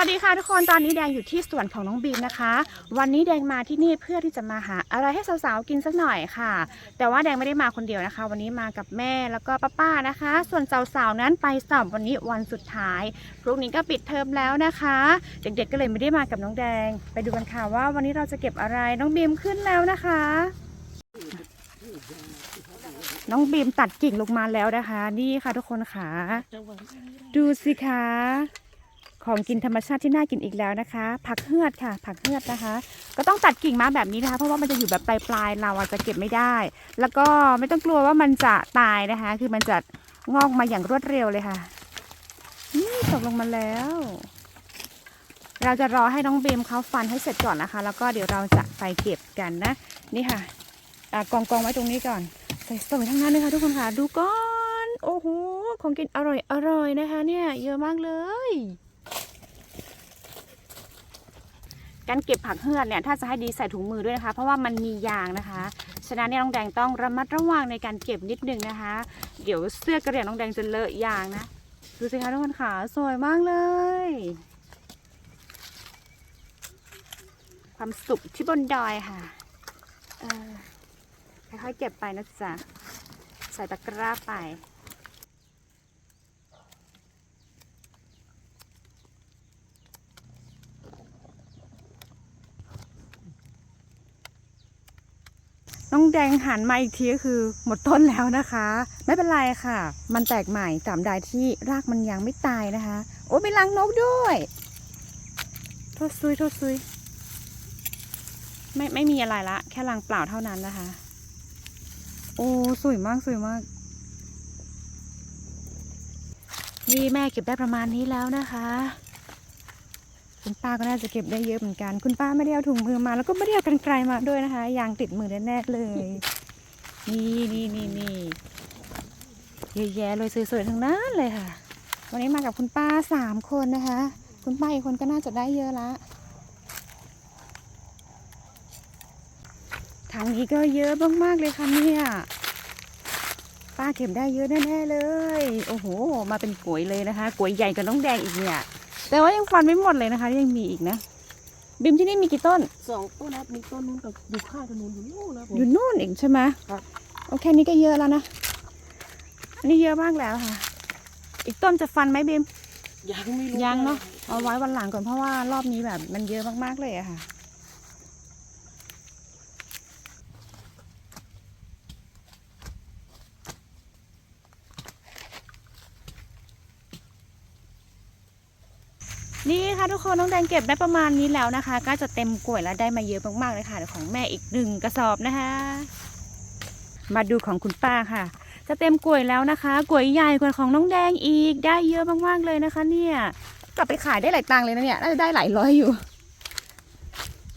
วัสดีค่ะทุกคนตอนนี้แดงอยู่ที่สวนของน้องบีมนะคะ วันนี้แดงมาที่นี่เพื่อที่จะมาหาอะไรให้สาวๆกินสักหน่อยค่ะ แต่ว่าแดงไม่ได้มาคนเดียวนะคะ วันนี้มากับแม่แล้วก็ป้าๆนะคะ ส่วนสาวๆนั้นไปสอบวันนี้วันสุดท้ายพรุ่งนี้ก็ปิดเทอมแล้วนะคะ เด็กๆก็เลยไม่ได้มากับน้องแดง ไปดูกันค่ะว่าวันนี้เราจะเก็บอะไรน้องบีมขึ้นแล้วนะคะ น้องบีมตัดกิ่งลงมาแล้วนะคะ นี่ค่ะทุกคนค่ะ ดูสิคะ ของกินธรรมชาติที่น่ากินอีกแล้วนะคะ ผักเฮือดค่ะ ผักเฮือดนะคะ ก็ต้องตัดกิ่งมาแบบนี้นะคะ เพราะว่ามันจะอยู่แบบปลายๆเราอาจจะเก็บไม่ได้ แล้วก็ไม่ต้องกลัวว่ามันจะตายนะคะ คือมันจะงอกมาอย่างรวดเร็วเลยค่ะนี่ตกลงมาแล้ว เราจะรอให้น้องเบมเขาฟันให้เสร็จก่อนนะคะ แล้วก็เดี๋ยวเราจะไปเก็บกันนะ นี่ค่ะอ่ากองกองๆไว้ตรงนี้ก่อนสวยๆทั้งนั้นเลยค่ะทุกคนค่ะ ดูก่อน โอ้โห ของกินอร่อยอร่อยนะคะ เนี่ย เยอะมากเลย การเก็บผักเฮือดเนี่ยถ้าจะให้ดีใส่ถุงมือด้วยนะคะ เพราะว่ามันมียางนะคะ ฉะนั้นเนี่ยน้องแดงต้องระมัดระวังในการเก็บนิดนึงนะคะ เดี๋ยวเสื้อกระเหรี่ยงน้องแดงจะเลอะยางนะดูสิคะทุกคนค่ะสวยมากเลย ความสุขที่บนดอยค่ะค่อยๆเก็บไปนะจ๊ะใส่ตะกร้าไป น้องแดงหันมาอีกทีก็คือหมดต้นแล้วนะคะ ไม่เป็นไรค่ะ มันแตกใหม่ตามใดที่รากมันยังไม่ตายนะคะ โอ้มีรังนกด้วยโทษซุยโทษซุยไม่ไม่มีอะไรละ แค่รังเปล่าเท่านั้นนะคะ โอ้สวยมากสวยมาก นี่แม่เก็บได้ประมาณนี้แล้วนะคะ คุณป้าก็น่าจะเก็บได้เยอะเหมือนกัน คุณป้าไม่ได้เอาถุงมือมา แล้วก็ไม่ได้เอากรรไกรมาด้วยนะคะ ยางติดมือแน่ๆเลย นี่นี่นี่นี่เยอะแยะเลยสวยๆทั้งนั้นเลยค่ะ วันนี้มากับคุณป้าสามคนนะคะ คุณป้าอีกคนก็น่าจะได้เยอะละทางนี้ก็เยอะมากๆเลยค่ะเนี่ยป้าเก็บได้เยอะแน่ๆเลย โอ้โห มาเป็นกลวยเลยนะคะกลวยใหญ่กับน้องแดงอีกเนี่ย แต่ว่ายังฟันไม่หมดเลยนะคะ ยังมีอีกนะ บิมที่นี่มีกี่ต้น สองต้นนะมีต้นนู้นกับอยู่ข้างถนนอยู่นู่นนะผม อยู่นู่นเองใช่ไหมครับ โอเคนี้ก็เยอะแล้วนะอันนี้เยอะมากแล้วค่ะ อีกต้นจะฟันไหมบิมยังไม่รู้ยังเนาะ เอาไว้วันหลังก่อนเพราะว่ารอบนี้แบบ มันเยอะมากๆเลยอะค่ะ นี่ค่ะทุกคนน้องแดงเก็บได้ประมาณนี้แล้วนะคะ ก็จะเต็มกล่วยแล้วได้มาเยอะมากๆเลยค่ะเดี๋ยวของแม่อีกหนึ่งกระสอบนะคะ มาดูของคุณป้าค่ะ จะเต็มกล่วยแล้วนะคะกล่วยใหญ่กว่าของน้องแดงอีกได้เยอะมากๆเลยนะคะ เนี่ยกลับไปขายได้หลายตังค์เลยนะเนี่ยน่าจะได้หลายร้อยอยู่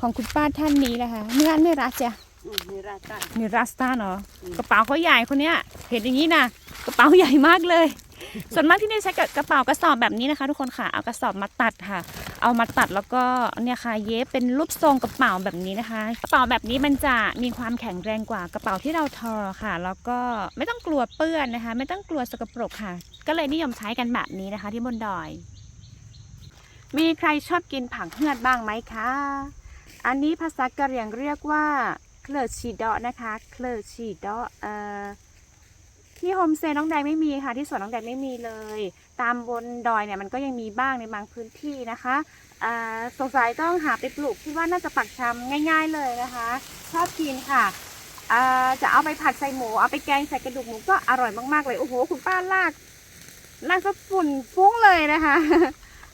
ของคุณป้าท่านนี้นะคะเนื้อเนื้อรัสจ้ะอืมมีราคาเนื้อรัสต้าเนาะอืมกระเป๋าเขาใหญ่คนเนี้ยเห็นอย่างนี้นะกระเป๋าใหญ่มากเลย ส่วนมากที่นี่ใช้กับกระเป๋ากระสอบแบบนี้นะคะ ทุกคนค่ะเอากระสอบมาตัดค่ะ เอามาตัดแล้วก็เนี่ยค่ะเย็บเป็นรูปทรงกระเป๋าแบบนี้นะคะ กระเป๋าแบบนี้มันจะมีความแข็งแรงกว่ากระเป๋าที่เราทอค่ะ แล้วก็ไม่ต้องกลัวเปื้อนนะคะ ไม่ต้องกลัวสกปรกค่ะ ก็เลยนิยมใช้กันแบบนี้นะคะ ที่บนดอย มีใครชอบกินผักเฮือดบ้างไหมคะ อันนี้ภาษากะเหรี่ยงเรียกว่าเคลอชีดอนะคะ เคลอชีดอเอ่อ ที่โฮมสเตย์น้องแดงไม่มีค่ะ ที่สวนน้องแดงไม่มีเลย ตามบนดอยเนี่ยมันก็ยังมีบ้างในบางพื้นที่นะคะสงสัยต้องหาไปปลูกที่ว่าน่าจะปักชำง่าย ๆเลยนะคะ ชอบกินค่ะจะเอาไปผัดใส่หมูเอาไปแกงใส่กระดูกหมูก็อร่อยมากๆเลย โอ้โห คุณป้าลากลากซะฝุ่นฟุ้งเลยนะคะ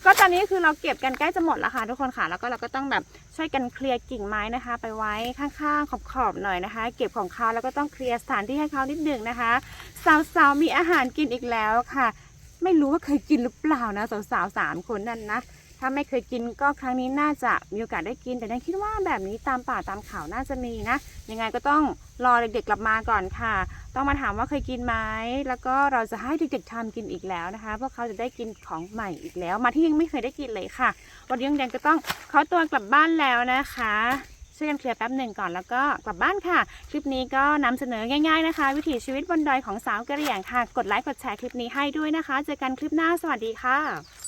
ก็ตอนนี้คือเราเก็บกันใกล้จะหมดแล้วค่ะทุกคนค่ะ แล้วก็เราก็ต้องแบบช่วยกันเคลียร์กิ่งไม้นะคะ ไปไว้ข้างๆขอบๆหน่อยนะคะ เก็บของเขาแล้วก็ต้องเคลียร์สถานที่ให้เขานิดหนึ่งนะคะสาวๆมีอาหารกินอีกแล้วค่ะ ไม่รู้ว่าเคยกินหรือเปล่านะสาวๆสามคนนั่นนะ ถ้าไม่เคยกินก็ครั้งนี้น่าจะมีโอกาสได้กิน แต่ยังคิดว่าแบบนี้ตามป่าตามเขาน่าจะมีนะ ยังไงก็ต้องรอเด็กๆกลับมาก่อนค่ะ ต้องมาถามว่าเคยกินไหมแล้วก็เราจะให้เด็กๆทำกินอีกแล้วนะคะพวกเขาจะได้กินของใหม่อีกแล้ว มาที่ยังไม่เคยได้กินเลยค่ะ วันนี้ยังแดงก็ต้องขอตัวกลับบ้านแล้วนะคะช่วยกันเคลียร์แป๊บหนึ่งก่อนแล้วก็กลับบ้านค่ะ คลิปนี้ก็นำเสนอง่ายๆนะคะ วิถีชีวิตบนดอยของสาวกะเหรี่ยงค่ะ กดไลค์กดแชร์คลิปนี้ให้ด้วยนะคะ เจอกันคลิปหน้าสวัสดีค่ะ